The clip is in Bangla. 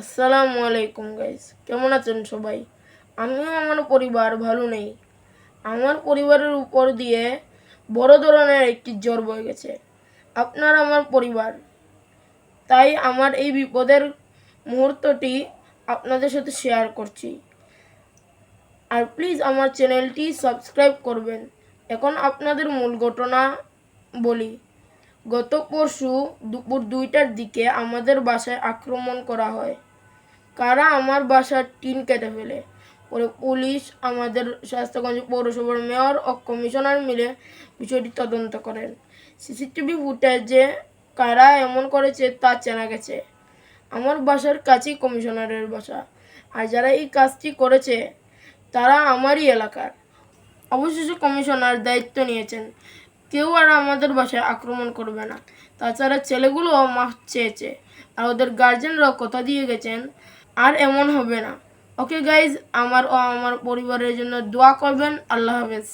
আসসালামু আলাইকুম গাইস কেমন আছেন সবাই? আমিও আমার পরিবার ভালো নেই। আমার পরিবারের উপর দিয়ে বড় ধরনের একটি জ্বর বয়ে গেছে। আপনার আমার পরিবার। তাই আমার এই বিপদের মুহূর্তটি আপনাদের সাথে শেয়ার করছি। আর প্লিজ আমার চ্যানেলটি সাবস্ক্রাইব করবেন। এখন আপনাদের মূল ঘটনা বলি। গত পরশু দুপুর দুইটার দিকে আমাদের বাসায় আক্রমণ করা হয়। কারা আমার বাসার টিন কেটে ফেলে? পরে পুলিশ আমাদের স্বাস্থ্যগঞ্জ পৌরসভার মেয়র ও কমিশনার মিলে বিষয়টি তদন্ত করেন। সিসিটিভি ফুটেজে কারা এমন করেছে তা চেনা গেছে। আমার বাসার কাছেই কমিশনারের বাসা। আর যারা এই কাজটি করেছে, তারা আমারই এলাকার। অবশেষে কমিশনার দায়িত্ব নিয়েছেন। কেউ আর আমাদের বাসায় আক্রমণ করবে না। তাছাড়া ছেলেগুলো মাফ চেয়েছে। আর ওদের গার্জেনরাও কথা দিয়ে গেছেন আর এমন হবে না। ওকে গাইজ আমার ও আমার পরিবারের জন্য দোয়া করবেন। আল্লাহ হাফেজ।